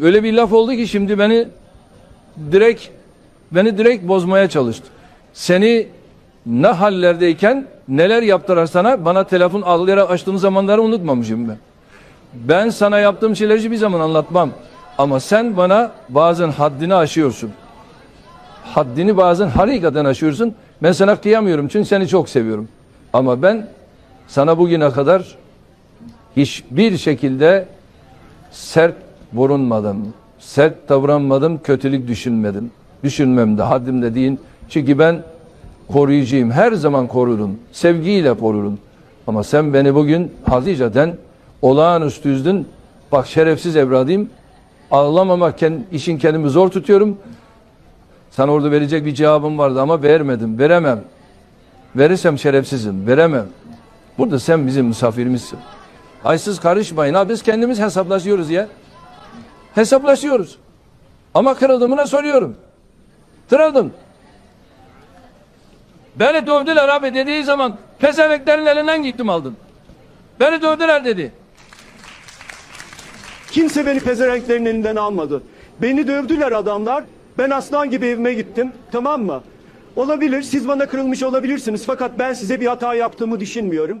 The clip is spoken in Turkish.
Öyle bir laf oldu ki şimdi beni direkt beni direkt bozmaya çalıştı. Seni ne hallerdeyken neler yaptılar sana bana telefon ağlayarak açtığın zamanları unutmamışım ben. Ben sana yaptığım şeyleri hiçbir zaman anlatmam. Ama sen bana bazen haddini aşıyorsun. Haddini bazen hakikaten aşıyorsun. Ben sana kıyamıyorum çünkü seni çok seviyorum. Ama ben sana bugüne kadar hiçbir şekilde sert vurunmadım. Sert davranmadım, kötülük düşünmedim. Düşünmem de haddim de değil. Çünkü ben koruyucuyum. Her zaman korurum. Sevgiyle korurum. Ama sen beni bugün hakikaten olağanüstü üzdün. Bak şerefsiz evladıyım. Ağlamamak işin kendimi zor tutuyorum. Sana orada verecek bir cevabım vardı ama vermedim. Veremem. Verirsem şerefsizim. Veremem. Burada sen bizim misafirimizsin. Ay siz karışmayın. Ha biz kendimiz hesaplaşıyoruz ya. Hesaplaşıyoruz. Ama kırıldığımına soruyorum. Kırıldım. Beni dövdüler abi dediği zaman pezeveklerin elinden gittim aldın. Beni dövdüler dedi. Kimse beni pezevenklerin elinden almadı. Beni dövdüler adamlar. Ben aslan gibi evime gittim. Tamam mı? Olabilir. Siz bana kırılmış olabilirsiniz. Fakat ben size bir hata yaptığımı düşünmüyorum.